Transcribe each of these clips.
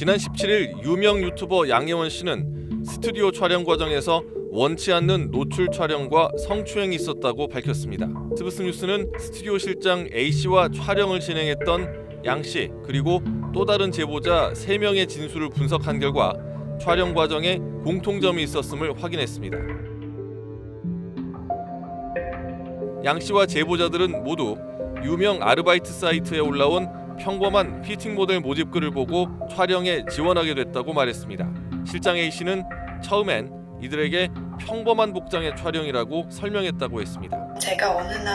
지난 17일 유명 유튜버 양예원 씨는 스튜디오 촬영 과정에서 원치 않는 노출 촬영과 성추행이 있었다고 밝혔습니다. 스브스 뉴스는 스튜디오 실장 A 씨와 촬영을 진행했던 양 씨 그리고 또 다른 제보자 3명의 진술을 분석한 결과 촬영 과정에 공통점이 있었음을 확인했습니다. 양 씨와 제보자들은 모두 유명 아르바이트 사이트에 올라온 평범한 피팅 모델 모집글을 보고 촬영에 지원하게 됐다고 말했습니다. 실장 A 씨는 처음엔 이들에게 평범한 복장의 촬영이라고 설명했다고 했습니다. 제가 어느 날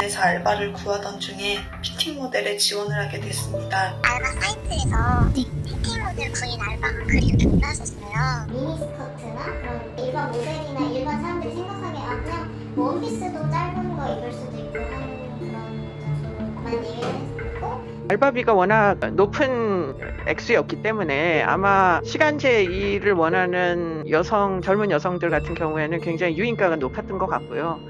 알바에서 알바를 구하던 중에 피팅 모델에 지원을 하게 됐습니다. 알바 사이트에서 피팅 모델 구인 알바가 글이 이렇게 올라왔었어요. 미니스커트나 그런 일반 모델이나 일반 사람들이 생각하기에 아 그냥 뭐 원피스도 짧은 알바비가 워낙 높은 액수였기 때문에 아마 시간제 일을 원하는 여성 젊은 여성들 같은 경우에는 굉장히 유인가가 높았던 것 같고요.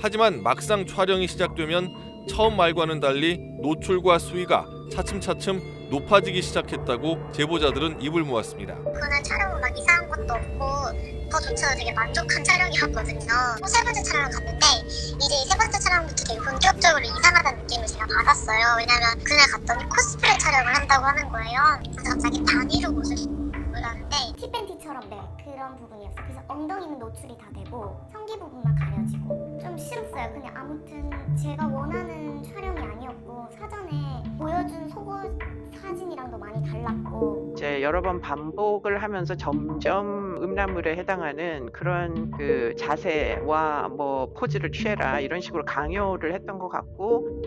하지만 막상 촬영이 시작되면 처음 말과는 달리 노출과 수위가 차츰차츰 높아지기 시작했다고 제보자들은 입을 모았습니다. 그날 촬영은 막 이상한 것도 없고 더 좋죠. 되게 만족한 촬영이었거든요. 또세 번째 촬영을 갔는데 이제 세 번째 촬영부터 되게 본격적으로 이상하다는 느낌을 제가 받았어요. 왜냐면 그날 갔더니 코스프레 촬영을 한다고 하는 거예요. 그래서 갑자기 단위로 옷을 입고 나는데 티팬티처럼 네 그런 부분이었어요. 그래서 엉덩이는 노출이 다 되고 성기 부분만 가려지고 좀 싫었어요. 근데 아무튼 제가 원하는 촬영이 아니었고 사전에 보여준 속옷 사진이랑도 많이 달랐고 이제 여러 번 반복을 하면서 점점 음란물에 해당하는 그런 그 자세와 뭐 포즈를 취해라 이런 식으로 강요를 했던 것 같고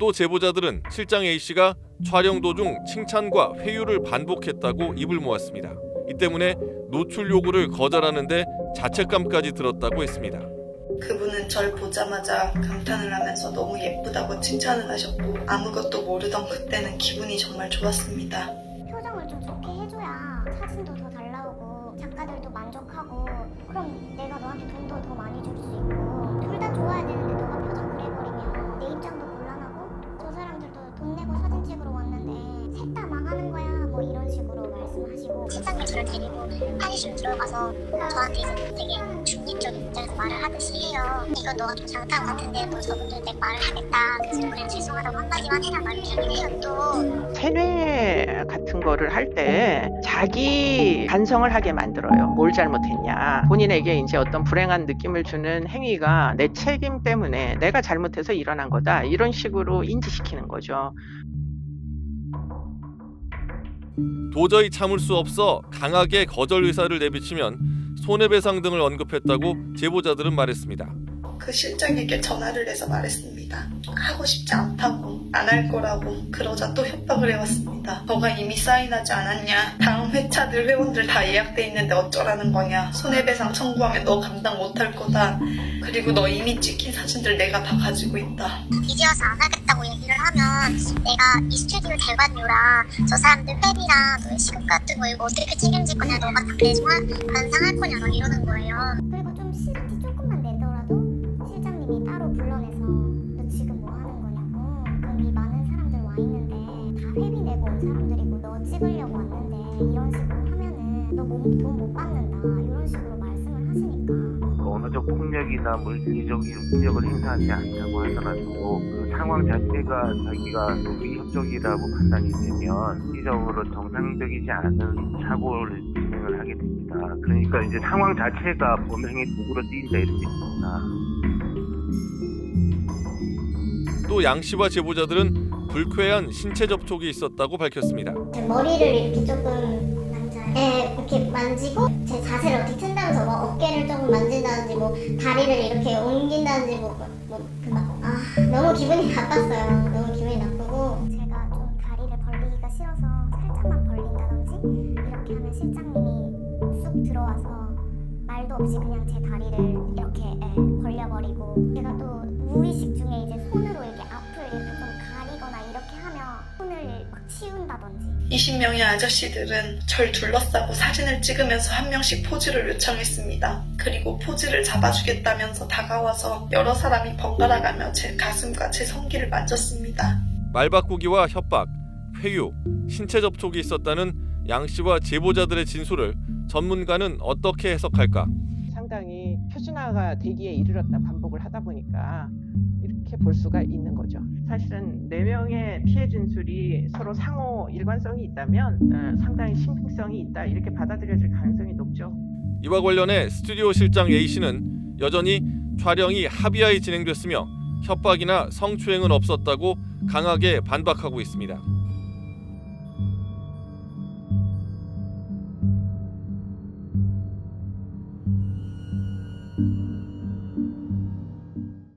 또 제보자들은 실장 A 씨가 촬영 도중 칭찬과 회유를 반복했다고 입을 모았습니다. 이 때문에 노출 요구를 거절하는데 자책감까지 들었다고 했습니다. 그분은 절 보자마자 감탄을 하면서 너무 예쁘다고 칭찬을 하셨고 아무것도 모르던 그때는 기분이 정말 좋았습니다. 표정을 좀 좋게 해줘야 사진도 더 잘 나오고 작가들도 만족하고 그럼 내가 너한테 돈도 더 많이 줄 수 있고 둘 다 좋아야 되는데 너가 표정 그래버리면 내 입장도 말씀하시고 실장님 저를 데리고 편의점 들어가서 저한테 이제 되게 중립적인 입장에서 말을 하듯이 해요. 이건 너가 좀 잘못한 것 같은데 너 저분들 내 말을 하겠다. 그래서 우리는 죄송하다고 한마디만 해라 말을 하긴 해요 또. 세뇌 같은 거를 할 때 자기 반성을 하게 만들어요. 뭘 잘못했냐. 본인에게 이제 어떤 불행한 느낌을 주는 행위가 내 책임 때문에 내가 잘못해서 일어난 거다. 이런 식으로 인지시키는 거죠. 도저히 참을 수 없어 강하게 거절 의사를 내비치면 손해배상 등을 언급했다고 제보자들은 말했습니다. 그 실장에게 전화를 해서 말했습니다. 하고 싶지 않다고 안 할 거라고 그러자 또 협박을 해왔습니다. 너가 이미 사인하지 않았냐? 다음 회차 늘 회원들 다 예약돼 있는데 어쩌라는 거냐? 손해배상 청구하면 너 감당 못할 거다. 그리고 너 이미 찍힌 사진들 내가 다 가지고 있다. 이제 와서 안 하겠다고 얘기를 하면 내가 이 스튜디오 대관료랑 저 사람들 팬이랑 시급 같은 거 이거 어떻게 책임질 거냐 너가 다 배송 반상할 거냐 막 이러는 거예요. 돈못 받는다 이런 식으로 말씀을 하시니까 언어적 폭력이나 물리적인 폭력을 행사하지 않다고 하더라도 그 상황 자체가 자기가 위협적이라고 판단이 되면 시적으로 정상적이지 않은 사고를 진행을 하게 됩니다. 그러니까 이제 상황 자체가 범행의 도구로 쓰인다 이렇게 됩니다. 또 양 씨와 제보자들은 불쾌한 신체 접촉이 있었다고 밝혔습니다. 제 머리를 이렇게 조금 예, 이렇게 만지고 제 자세를 어떻게 튼다면서 뭐 어깨를 조금 만진다든지 뭐 다리를 이렇게 옮긴다든지 뭐뭐그막아 너무 기분이 나빴어요. 너무 기분이 나쁘고 제가 좀 다리를 벌리기가 싫어서 살짝만 벌린다든지 이렇게 하면 실장님이 쑥 들어와서 말도 없이 그냥 제 다리를 이렇게 예, 벌려버리고 제가 또 무의식 중에 이제 손으로 이렇게 앞을 이렇게 좀 가리거나 이렇게 하면 손을 막 치운다든지 20명의 아저씨들은 절 둘러싸고 사진을 찍으면서 한 명씩 포즈를 요청했습니다. 그리고 포즈를 잡아주겠다면서 다가와서 여러 사람이 번갈아가며 제 가슴과 제 성기를 만졌습니다. 말바꾸기와 협박, 회유, 신체 접촉이 있었다는 양 씨와 제보자들의 진술을 전문가는 어떻게 해석할까? 표준화가 되기에 이르렀다 반복을 하다 보니까 이렇게 볼 수가 있는 거죠. 사실은 네 명의 피해 진술이 서로 상호 일관성이 있다면 어, 상당히 신빙성이 있다 이렇게 받아들여질 가능성이 높죠. 이와 관련해 스튜디오 실장 A 씨는 여전히 촬영이 합의하에 진행됐으며 협박이나 성추행은 없었다고 강하게 반박하고 있습니다.